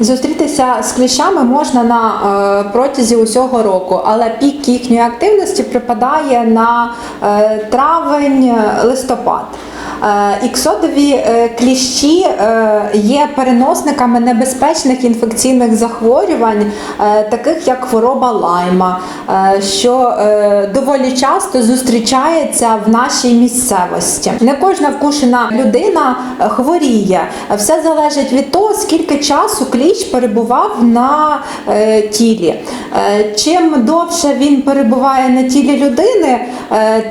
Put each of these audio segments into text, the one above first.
Зустрітися з кліщами можна на е, протязі усього року, але пік їхньої активності припадає на е, е, Іксодові е, кліщі е, є переносниками небезпечних інфекційних захворювань, таких як хвороба лайма, що доволі часто зустрічається в нашій місцевості. Не кожна вкушена людина хворіє. Все залежить від того, скільки часу кліщ перебував на тілі. Чим довше він перебуває на тілі людини,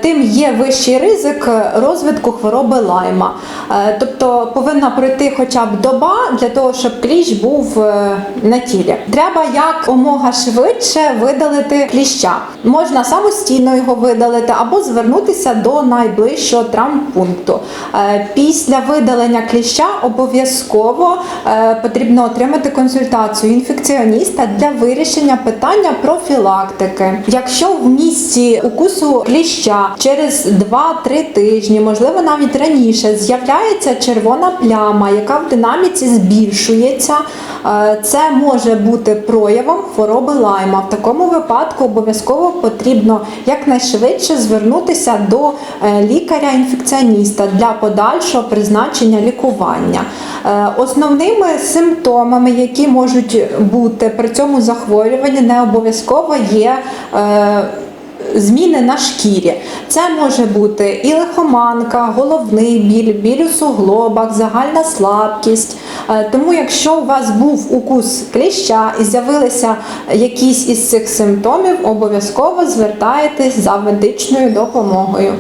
тим є вищий ризик розвитку хвороби лайма. Е, Тобто повинна пройти хоча б доба для того, щоб кліщ був е, на тілі. Треба якомога швидше видалити кліща. Можна самостійно його видалити або звернутися до найближчого травмпункту. Е, Після видалення кліща обов'язково потрібно отримати консультацію інфекціоніста для вирішення питання профілактики. Якщо в місці укусу кліща через 2-3 тижні, можливо навіть раніше, з'являється червона пляма, яка в динаміці збільшується, е, це може бути проявом хвороби лайма. В такому випадку обов'язково потрібно якнайшвидше звернутися до е, лікаря-інфекціоніста для подальшого призначення лікування. Е, Основними симптомами, які можуть бути при цьому захворюванні, не обов'язково є. Зміни на шкірі. Це може бути і лихоманка, головний біль, біль у суглобах, загальна слабкість. Е, Тому, якщо у вас був укус кліща і з'явилися якісь із цих симптомів, обов'язково звертайтесь за медичною допомогою.